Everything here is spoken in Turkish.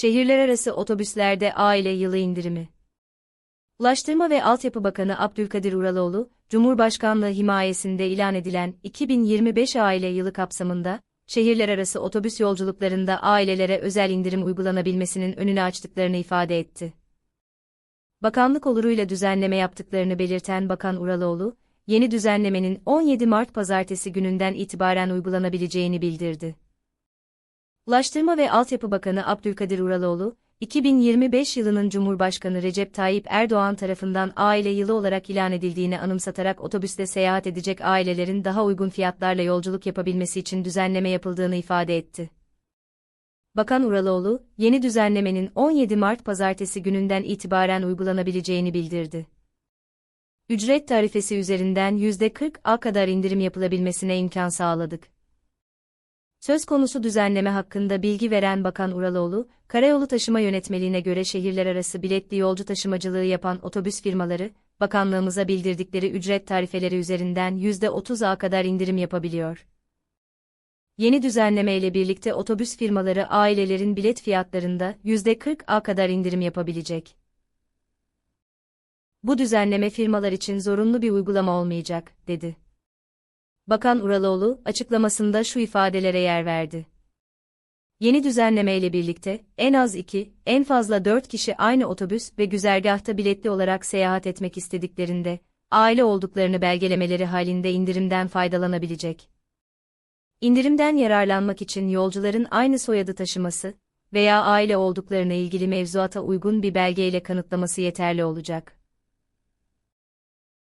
Şehirler arası otobüslerde aile yılı indirimi. Ulaştırma ve Altyapı Bakanı Abdülkadir Uraloğlu, Cumhurbaşkanlığı himayesinde ilan edilen 2025 aile yılı kapsamında, şehirler arası otobüs yolculuklarında ailelere özel indirim uygulanabilmesinin önünü açtıklarını ifade etti. Bakanlık oluruyla düzenleme yaptıklarını belirten Bakan Uraloğlu, yeni düzenlemenin 17 Mart pazartesi gününden itibaren uygulanabileceğini bildirdi. Ulaştırma ve Altyapı Bakanı Abdülkadir Uraloğlu, 2025 yılının Cumhurbaşkanı Recep Tayyip Erdoğan tarafından aile yılı olarak ilan edildiğini anımsatarak otobüste seyahat edecek ailelerin daha uygun fiyatlarla yolculuk yapabilmesi için düzenleme yapıldığını ifade etti. Bakan Uraloğlu, yeni düzenlemenin 17 Mart pazartesi gününden itibaren uygulanabileceğini bildirdi. Ücret tarifesi üzerinden %40'a kadar indirim yapılabilmesine imkan sağladık. Söz konusu düzenleme hakkında bilgi veren Bakan Uraloğlu, Karayolu Taşıma Yönetmeliğine göre şehirler arası biletli yolcu taşımacılığı yapan otobüs firmaları, bakanlığımıza bildirdikleri ücret tarifeleri üzerinden %30'a kadar indirim yapabiliyor. Yeni düzenleme ile birlikte otobüs firmaları ailelerin bilet fiyatlarında %40'a kadar indirim yapabilecek. Bu düzenleme firmalar için zorunlu bir uygulama olmayacak, dedi. Bakan Uraloğlu, açıklamasında şu ifadelere yer verdi. Yeni düzenleme ile birlikte, en az 2, en fazla 4 kişi aynı otobüs ve güzergahta biletli olarak seyahat etmek istediklerinde, aile olduklarını belgelemeleri halinde indirimden faydalanabilecek. İndirimden yararlanmak için yolcuların aynı soyadı taşıması veya aile olduklarına ilgili mevzuata uygun bir belgeyle kanıtlaması yeterli olacak.